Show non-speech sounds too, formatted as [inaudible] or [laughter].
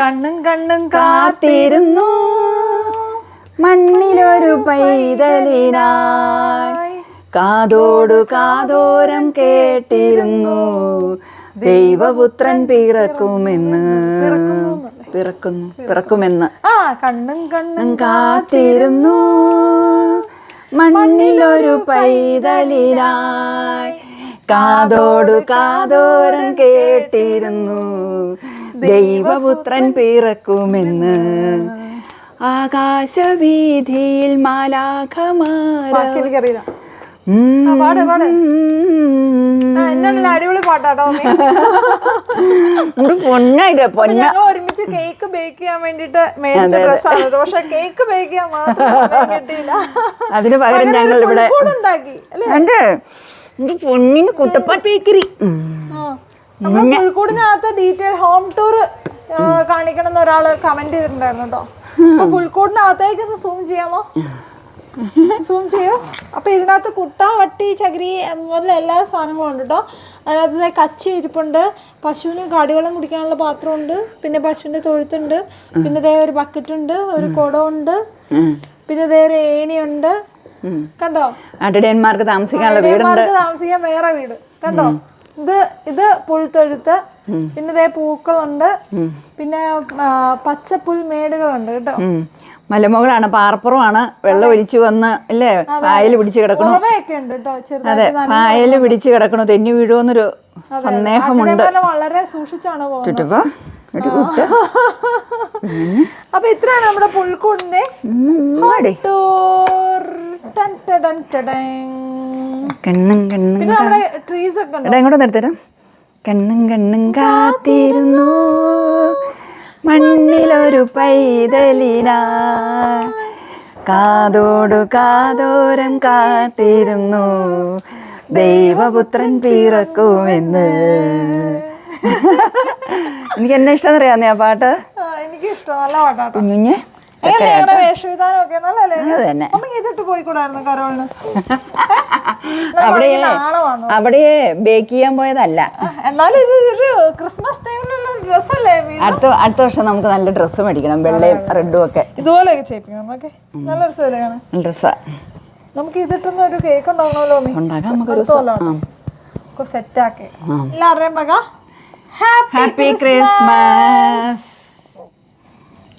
കണ്ണും കണ്ണും കാത്തിരുന്നു. മണ്ണിലൊരു പൈതലിനായി. കാതോടു കാതോരം കേട്ടിരുന്നു. ദൈവപുത്രൻ പിറക്കുമെന്ന്. പിറക്കുന്നു പിറക്കുമെന്ന്. ആ കണ്ണും കണ്ണും കാത്തിരുന്നു. മണ്ണിലൊരു പൈതലിനായി. കാതോടു കാതോരം കേട്ടിരുന്നു. ദൈവപുത്രൻ പിറക്കുമെന്ന്. ആകാശവീതിയിൽ മാലാഖമാറിയില്ല പാട് പാട്. എന്നാണല്ലോ അടിപൊളി പാട്ടാട്ടോ. പൊന്നായില്ല പൊന്ന. ഞങ്ങൾ ഒരുമിച്ച് കേക്ക് ബേക്ക് ചെയ്യാൻ വേണ്ടിട്ട് മേടിച്ച ഡ്രസ്സാണ് പക്ഷെ കേക്ക് ബേക്ക് ചെയ്യാൻ മാത്രം കിട്ടിയില്ല. അതിന് പകരം ഞങ്ങൾ ഇവിടെ ഉണ്ടാക്കി അല്ലേ? പൊന്നിന് കുട്ടപ്പൻ ബേക്കറി. നമ്മുടെ പുൽക്കൂടിനകത്ത് ഡീറ്റെയിൽ ഹോം ടൂർ കാണിക്കണം എന്ന് ഒരാൾ കമന്റ് ചെയ്തിട്ടുണ്ടായിരുന്നു കേട്ടോ. പുൽക്കൂടിനകത്തേക്ക് സൂം ചെയ്യാമോ? സൂം ചെയ്യോ. അപ്പൊ ഇതിനകത്ത് കുട്ട വട്ടി ചകിരി അതുപോലെ എല്ലാ സാധനങ്ങളും ഉണ്ട് കേട്ടോ. അതിനകത്ത് കച്ചി ഇരിപ്പുണ്ട്. പശുവിന് കാടിവെള്ളം കുടിക്കാനുള്ള പാത്രമുണ്ട് പിന്നെ പശുവിന്റെ തൊഴുത്തുണ്ട്. പിന്നെ ദേ ഒരു ബക്കറ്റ് ഉണ്ട് ഒരു കുടമുണ്ട് പിന്നെ ദേ ഒരു ഏണിയുണ്ട്. കണ്ടോ? അടടിയന്മാർക്ക് താമസിക്കാനുള്ള വീട് താമസിക്കാൻ വേറെ വീട്. കണ്ടോ? ഇത് ഇത് പുൽത്തൊഴുത്ത് പിന്നെ ഇതേ പൂക്കളുണ്ട്. പിന്നെ പച്ച പുൽമേടുകളുണ്ട് മേടുകളുണ്ട് കേട്ടോ. മലമുകളാണ് പാർപ്പുറമാണ് വെള്ളം ഒലിച്ചു വന്ന് അല്ലേ പായൽ പിടിച്ചു കിടക്കണു. അതെ ചെറുതായിട്ട് പായൽ പിടിച്ചു കിടക്കണു. തെന്നി വീഴുമെന്നൊരു സന്ദേഹമുണ്ട്. വളരെ സൂക്ഷിച്ചാണ് ചുറ്റുപ്പോ [laughs] അപ്പൊ ഇത്രയാണ് നമ്മുടെ പുൽക്കൂടിന്റെ കണ്ണും കണ്ണും ട്രീസ് ഒക്കെ എടാ ഇങ്ങോട്ട് നിർത്തരും കണ്ണും കണ്ണും കാത്തിരുന്നു. മണ്ണിലൊരു പൈതലിനാ. കാതോടു കാതോരം കാത്തിരുന്നു. ദൈവപുത്രൻ പിറക്കുമെന്ന്. [laughs] എനിക്ക് എന്നെ ഇഷ്ടം അറിയാന്നേ ആ പാട്ട്? എനിക്ക് ഇഷ്ടം നല്ല പാട്ടാട്ടോ. കുഞ്ഞുഞ്ഞെ? അവിടെ അവിടെ ബേക്ക് ചെയ്യാൻ പോയതല്ല. എന്നാലും ഇത് ഒരു ക്രിസ്മസ് ടൈമിലുള്ള ഡ്രസ്സല്ലേ അടുത്ത അടുത്ത വർഷം നമുക്ക് നല്ല ഡ്രസ്സ് മേടിക്കണം വെള്ളയും റെഡും ഒക്കെ. ഇതുപോലെ ചെയ്യിപ്പിക്കണം ഓക്കെ നല്ല ഡ്രസ്സാ നമുക്ക് ഇതിട്ടൊന്നും ഒരു കേക്ക് ഉണ്ടാക്കണമല്ലോ അമ്മി ഉണ്ടാക്കാം നമുക്ക് ഒരു സെറ്റ് ആക്കി. എല്ലാവരുടെയും പക. Happy happy Christmas